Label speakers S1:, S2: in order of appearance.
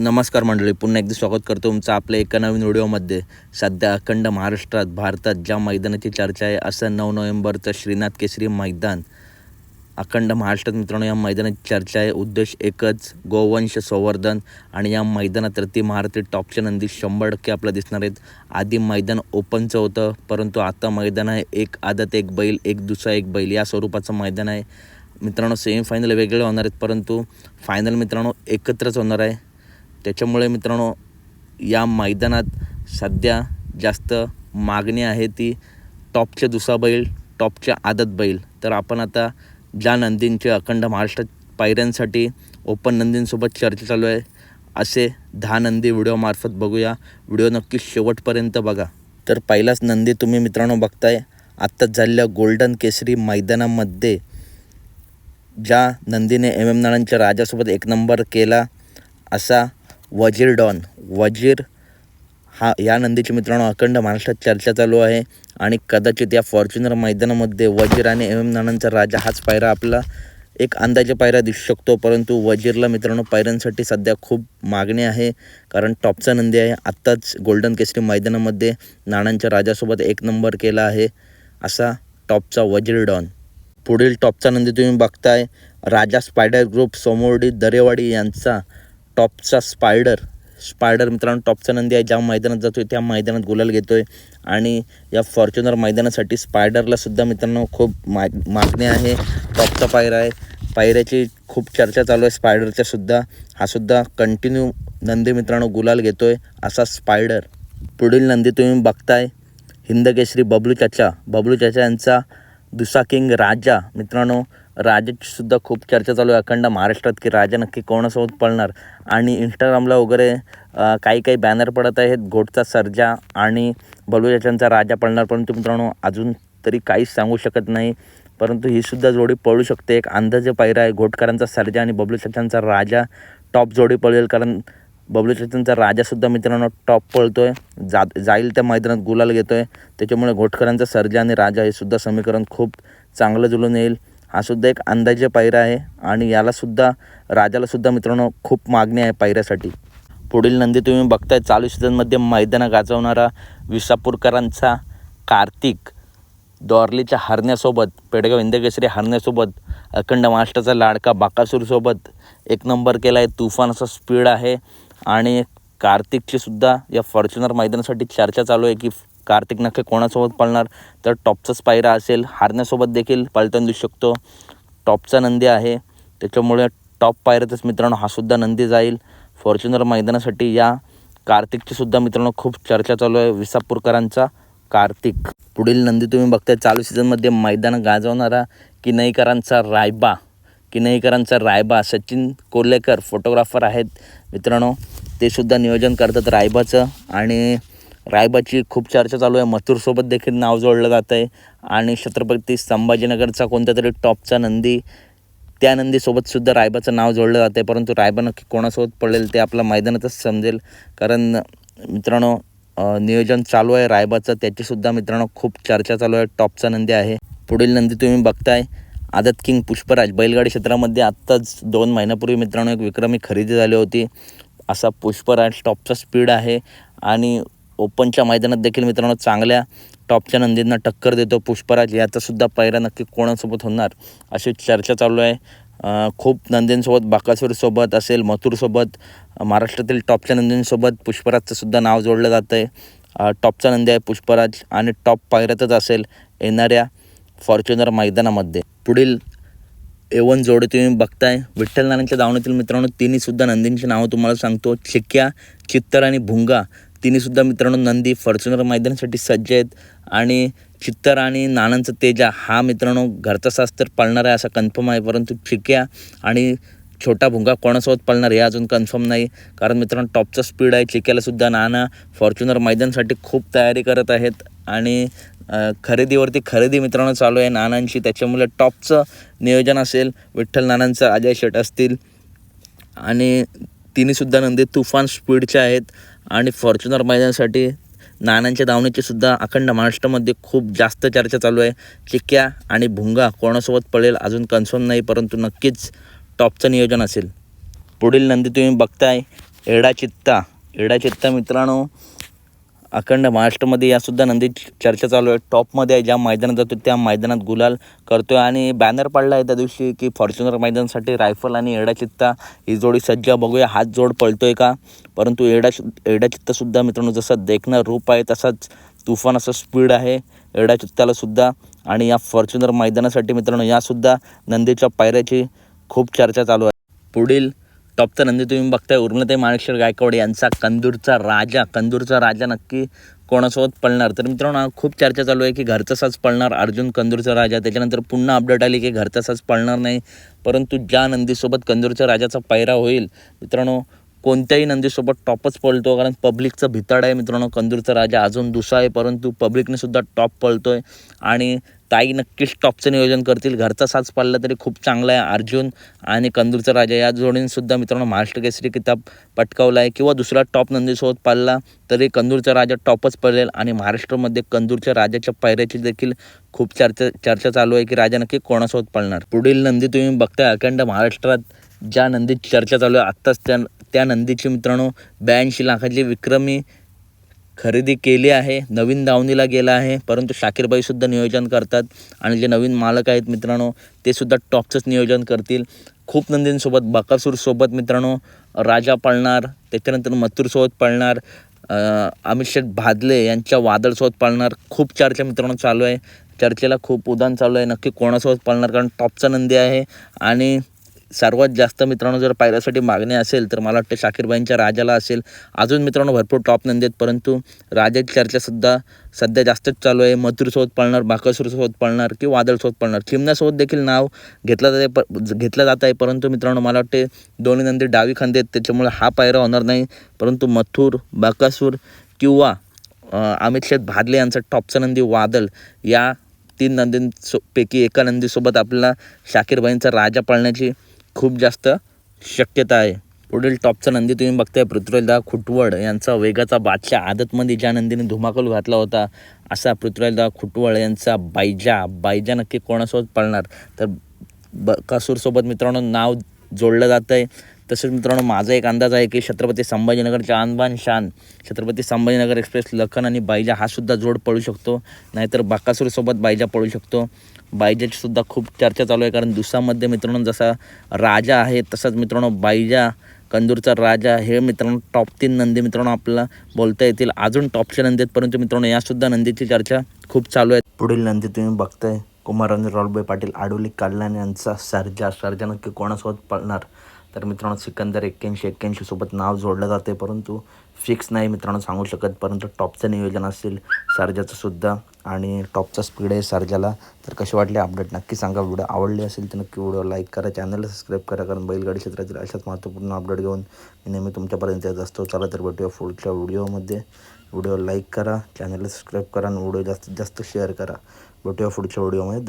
S1: नमस्कार मंडळी पुन्हा एकदा स्वागत करतो तुमचं आपल्या एका नवीन व्हिडिओमध्ये. सध्या अखंड महाराष्ट्रात भारतात ज्या मैदानाची चर्चा आहे असं नऊ नोव्हेंबरचं श्रीनाथ केसरी मैदान. अखंड महाराष्ट्रात मित्रांनो या मैदानाची चर्चा आहे. उद्देश एकच गोवंश संवर्धन. आणि या मैदानात रती महारथी टॉपच्या नंदी शंभर टक्के आपल्याला दिसणार आहेत. आधी मैदान ओपनचं होतं परंतु आता मैदान आहे. एक आदत एक बैल एक दुसरा एक बैल. या स्वरूपाचं मैदान आहे. मित्रांनो सेमीफायनल वेगळे होणार आहेत परंतु फायनल मित्रांनो एकत्रच होणार आहे. त्याच्यामुळे मित्रांनो या मैदानात सध्या जास्त मागणी आहे ती टॉपचे दुसरा बैल टॉपच्या आदत बैल. तर आपण आता ज्या नंदींचे अखंड महाराष्ट्रात पायऱ्यांसाठी ओपन नंदींसोबत चर्चा चालू आहे असे दहा नंदी व्हिडिओमार्फत बघूया. व्हिडिओ नक्की शेवटपर्यंत बघा. तर पहिलाच नंदी तुम्ही मित्रांनो बघताय आत्ताच झालेल्या गोल्डन केसरी मैदानामध्ये ज्या नंदीने एम एम नानांच्या राजासोबत एक नंबर केला असा वजीर डॉन. वजीर हा या नंदीची मित्रांनो अखंड महाराष्ट्रात चर्चा चालू आहे आणि कदाचित या फॉर्च्युनर मैदानामध्ये वजीर आणि एम एम नानांचा राजा हाच पायरा आपला एक अंदाजे पायरा दिसू शकतो. परंतु वजीरला मित्रांनो पायऱ्यांसाठी सध्या खूप मागणी आहे. कारण टॉपचा नंदी आहे. आत्ताच गोल्डन केसरी मैदानामध्ये नाणांच्या राजासोबत एक नंबर केला आहे असा टॉपचा वजीर डॉन. पुढील टॉपचा नंदी तुम्ही बघताय. राजा स्पायडर ग्रुप सोमोर्डी दरेवाडी यांचा टॉपचा स्पायडर. स्पायडर मित्रांनो टॉपचा नंदी आहे ज्या मैदानात जातोय त्या मैदानात गुलाल घेतोय. आणि या फॉर्च्युनर मैदानासाठी स्पायडरला सुद्धा मित्रांनो खूप माग मागणी आहे. टॉपचा पायरा आहे. पायऱ्याची खूप चर्चा चालू आहे स्पायडरच्या सुद्धा. हा सुद्धा कंटिन्यू नंदी मित्रांनो गुलाल घेतोय. असा स्पायडर. पुढील नंदी तुम्ही बघताय. हिंदकेसरी बबलू चाचा. बबलू चाचा यांचा दुसा किंग राजा मित्रांनो राजाची सुद्धा खूप चर्चा चालू आहे. अखंड महाराष्ट्रात की राजा नक्की कोणासोबत पळणार? आणि इंस्टाग्रामला वगैरे काही काही बॅनर पडत आहेत. घोटचा सर्जा आणि बबलू राजा पळणार. परंतु मित्रांनो अजून तरी काहीच सांगू शकत नाही. परंतु ही सुद्धा जोडी पळू शकते. एक अंदाजे पायरा आहे. घोटकरांचा सर्जा आणि बबलू चाचांचा राजा टॉप जोडी पळेल. कारण बबलू चाचांचा राजासुद्धा मित्रांनो टॉप पळतो आहे जा जाईल त्या मैदानात गुलाल आहे त्याच्यामुळे घोटकरांचा सर्जा आणि राजा हे सुद्धा समीकरण खूप चांगलं जुळून येईल. हा सुद्धा एक अंदाजे पायरा आहे आणि यालासुद्धा राजालासुद्धा मित्रांनो खूप मागणी आहे पायऱ्यासाठी. पुढील नंदी तुम्ही बघताय चालू सीझनमध्ये मैदानं गाजवणारा विसापूरकरांचा कार्तिक दॉर्लीच्या हरण्यासोबत पेडगाव इंदकेसरी हरण्यासोबत अखंड महाराष्ट्राचा लाडका बाकासूरसोबत एक नंबर केला आहे तुफान असा स्पीड आहे आणि कार्तिकची सुद्धा या फॉर्च्युनर मैदानासाठी चर्चा चालू आहे की कार्तिक नक्की कोणासोबत पळणार? तर टॉपचाच पायरा असेल. हारण्यासोबत देखील पलटण देऊ शकतो. टॉपचा नंदी आहे. त्याच्यामुळे टॉप पायऱ्यातच मित्रांनो हा सुद्धा नंदी जाईल. फॉर्च्युनर मैदानासाठी या कार्तिकची सुद्धा मित्रांनो खूप चर्चा चालू आहे विसापूरकरांचा. कार्तिक. पुढील नंदी तुम्ही बघताय चालू सीझनमध्ये मैदान गाजवणारा किनईकरांचा रायबा. किनईकरांचा रायबा सचिन कोल्हेकर फोटोग्राफर आहेत मित्रांनो. ते सुद्धा नियोजन करतात रायबाचं. आणि रायबाची खूप चर्चा चालू आहे. मथुरसोबत देखील नाव जोडलं जातं आहे. आणि छत्रपती संभाजीनगरचा कोणता तरी टॉपचा नंदी त्या नंदीसोबत सुद्धा रायबाचं नाव जोडलं जातं आहे. परंतु रायबा नक्की कोणासोबत पडेल ते आपल्या मैदानातच समजेल. कारण मित्रांनो नियोजन चालू आहे रायबाचं. त्याचीसुद्धा मित्रांनो खूप चर्चा चालू आहे. टॉपचा नंदी आहे. पुढील नंदी तुम्ही बघताय. आदत किंग पुष्पराज. बैलगाडी क्षेत्रामध्ये आत्ताच दोन महिन्यापूर्वी मित्रांनो एक विक्रमी खरेदी झाली होती. असा पुष्पराज टॉपचा स्पीड आहे. आणि ओपनच्या मैदानात देखील मित्रांनो चांगल्या टॉपच्या नंदींना टक्कर देतो. पुष्पराज याचासुद्धा पायरा नक्की कोणासोबत होणार अशी चर्चा चालू आहे. खूप नंदींसोबत बाकासूरसोबत असेल मथुरसोबत महाराष्ट्रातील टॉपच्या नंदींसोबत पुष्पराजचंसुद्धा नाव जोडलं जातं आहे टॉपचा नंदी आहे पुष्पराज आणि टॉप पायऱ्यातच असेल येणाऱ्या फॉर्च्युनर मैदानामध्ये. पुढील एवन जोडी तुम्ही बघताय. विठ्ठल नारायणच्या दावणीतील मित्रांनो तिन्हीसुद्धा नंदींची नावं तुम्हाला सांगतो. चिक्क्या चित्तर आणि भुंगा तिन्हीसुद्धा मित्रांनो नंदी फॉर्च्युनर मैदानासाठी सज्ज आहेत. आणि चित्तर आणि नानांचा तेजा हा मित्रांनो घरचा सास तर पळणार आहे असा कन्फर्म आहे. परंतु चिक्या आणि छोटा भुंगा कोणासोबत पळणार हे अजून कन्फर्म नाही. कारण मित्रांनो टॉपचा स्पीड आहे. चिक्यालासुद्धा नाना फॉर्च्युनर मैदानासाठी खूप तयारी करत आहेत. आणि खरेदीवरती खरेदी मित्रांनो चालू आहे. नानांची त्याच्यामुळे टॉपचं नियोजन असेल. विठ्ठल नानांचं अजय शेट असतील. आणि तिन्हीसुद्धा नंदी तुफान स्पीडच्या आहेत. आणि फॉर्च्युनर मैदानासाठी नानांच्या धावणीची सुद्धा अखंड महाराष्ट्रामध्ये खूप जास्त चर्चा चालू आहे. चिक्क्या आणि भुंगा कोणासोबत पडेल अजून कन्फर्म नाही परंतु नक्कीच टॉपचं नियोजन असेल. पुढील नंदी तुम्ही बघताय एडा चित्ता. एडा चित्ता मित्रांनो अखंड महाराष्ट्रामध्ये यासुद्धा नंदी चर्चा चालू आहे. टॉपमध्ये आहे ज्या मैदानात जातो त्या मैदानात गुलाल करतो आहे आणि बॅनर पडला आहे त्या दिवशी की फॉर्च्युनर मैदानासाठी रायफल आणि एडा चित्ता ही जोडी सज्ज बघूया. हात जोड पळतो आहे का? परंतु एडा एडा चित्तासुद्धा मित्रांनो जसं देखणं रूप आहे तसाच तुफान असं स्पीड आहे एडा चित्तालासुद्धा आणि या फॉर्च्युनर मैदानासाठी मित्रांनो यासुद्धा नंदीच्या पायऱ्याची खूप चर्चा चालू आहे. पुढील टॉपचा नंदी तुम्ही बघताय उर्मिलाताई माणेश्वर गायकवाड यांचा कंदूरचा राजा. कंदूरचा राजा नक्की कोणासोबत पळणार? तर मित्रांनो खूप चर्चा चालू आहे की घरचा साज पळणार अर्जुन कंदूरचा राजा. त्याच्यानंतर पुन्हा अपडेट आली की घरचा साज पळणार नाही. परंतु ज्या नंदीसोबत कंदूरच्या राजाचा पायरा होईल मित्रांनो कोणत्याही नंदीसोबत टॉपच पळतो कारण पब्लिकचं भिताड आहे मित्रांनो कंदूरचा राजा अजून दुसरा आहे. परंतु पब्लिकने सुद्धा टॉप पळतोय. आणि ताई नक्कीच टॉपचं नियोजन करतील. घरचा साज पाळला तरी खूप चांगला आहे. अर्जुन आणि कंदूरचा राजा या जोडीनेसुद्धा मित्रांनो महाराष्ट्र केसरी किताब पटकावला आहे. किंवा दुसरा टॉप नंदीसोबत पाळला तरी कंदूरचा राजा टॉपच पडेल आणि महाराष्ट्रामध्ये कंदूरच्या राजाच्या पायऱ्याची देखील खूप चर्चा चर्चा चालू आहे की राजा नक्की कोणासोबत पडणार पुढील नंदी तुम्ही बघताय. अखंड महाराष्ट्रात ज्या नंदीची चर्चा चालू आहे आत्ताच त्या त्या नंदीची मित्रांनो ब्याऐंशी लाखाची विक्रमी खरेदी केली आहे नवीन दावणीला गेला आहे परंतु शाकीरबाईसुद्धा नियोजन करतात. आणि जे नवीन मालक आहेत मित्रांनो ते सुद्धा टॉपचंच नियोजन करतील. खूप नंदींसोबत बकासूरसोबत मित्रांनो राजा पळणार त्याच्यानंतर मथुरसोबत पळणार अमित शेठ भादले यांच्या वादळसोबत पळणार. खूप चर्चा मित्रांनो चालू आहे. चर्चेला खूप उदान चालू आहे. नक्की कोणासोबत पळणार? कारण टॉपचा नंदी आहे. आणि सर्वात जास्त मित्रांनो जर पायऱ्यासाठी मागणी असेल तर मला वाटतं शाकीरबाईंच्या राजाला असेल. अजून मित्रांनो भरपूर टॉप नंदी आहेत परंतु राजाची चर्चासुद्धा सध्या जास्तच चालू आहे. मथुरसोबत पळणार बाकासूरसोबत पळणार की वादळसोबत पळणार. चिमण्यासोबत देखील नाव घेतलं जाते प घेतलं जात आहे परंतु मित्रांनो मला वाटते दोन्ही नंदी डावी खांदे आहेत त्याच्यामुळे हा पायरा होणार नाही. परंतु मथुर बाकासूर किंवा अमित शेत भादले यांचा टॉपचा नंदी वादळ या तीन नंदींसो पैकी एका नंदीसोबत आपल्याला शाकीरबाईंचा राजा पळण्याची खूप जास्त शक्यता आहे. पुढील टॉपचा नंदी तुम्ही बघताय पृथ्वीराजदा खुटवड यांचा वेगाचा बादशाह आदतमध्ये ज्या नंदीने धुमाकूल घातला होता असा पृथ्वीराजदा खुटवड यांचा बायजा. बायजा नक्की कोणासोबत पळणार? तर बकासूरसोबत मित्रांनो नाव जोडलं जातं आहे तसेच मित्रांनो माझा एक अंदाज आहे की छत्रपती संभाजीनगरच्या आणबान शान छत्रपती संभाजीनगर एक्सप्रेस लखन आणि बायजा हा सुद्धा जोड पळू शकतो. नाहीतर बाकासूरसोबत बायजा पळू शकतो. बायजाचीसुद्धा खूप चर्चा चालू आहे. कारण दिवसामध्ये मित्रांनो जसा राजा आहे तसाच मित्रांनो बायजा कंदूरचा राजा हे मित्रांनो टॉप तीन नंदी मित्रांनो आपल्याला बोलता येतील. अजून टॉपच्या नंदी आहेत परंतु मित्रांनो यासुद्धा नंदीची चर्चा खूप चालू आहे. पुढील नंदी तुम्ही बघताय. कुमाररंजन रावलबाई पाटील आडोली कल्याण यांचा सर्जा सर्जा नक्की कोणासोबत पळणार? तर मित्रांनो सिकंदर एक्क्याऐंशी एक्क्याऐंशी सोबत नाव जोडलं जाते परंतु फिक्स नाही मित्रांनो सांगू शकत परंतु टॉपचं नियोजन असेल सर्जाचं सुद्धा. आणि टॉपचा स्पीड आहे सर्जाला तर कसे वाटले अपडेट नक्की सांगा. व्हिडिओ आवडले असेल तर नक्की व्हिडिओ लाईक करा. चॅनलला सबस्क्राईब करा कारण बैलगाडी क्षेत्रातील अशाच महत्त्वपूर्ण अपडेट घेऊन मी नेहमी तुमच्यापर्यंत येत असतो. चला तर भेटूया पुढच्या व्हिडिओमध्ये. व्हिडिओ लाईक करा चॅनलला सबस्क्राईब करा आणि व्हिडिओ जास्तीत जास्त शेअर करा. भेटूया पुढच्या व्हिडिओमध्ये.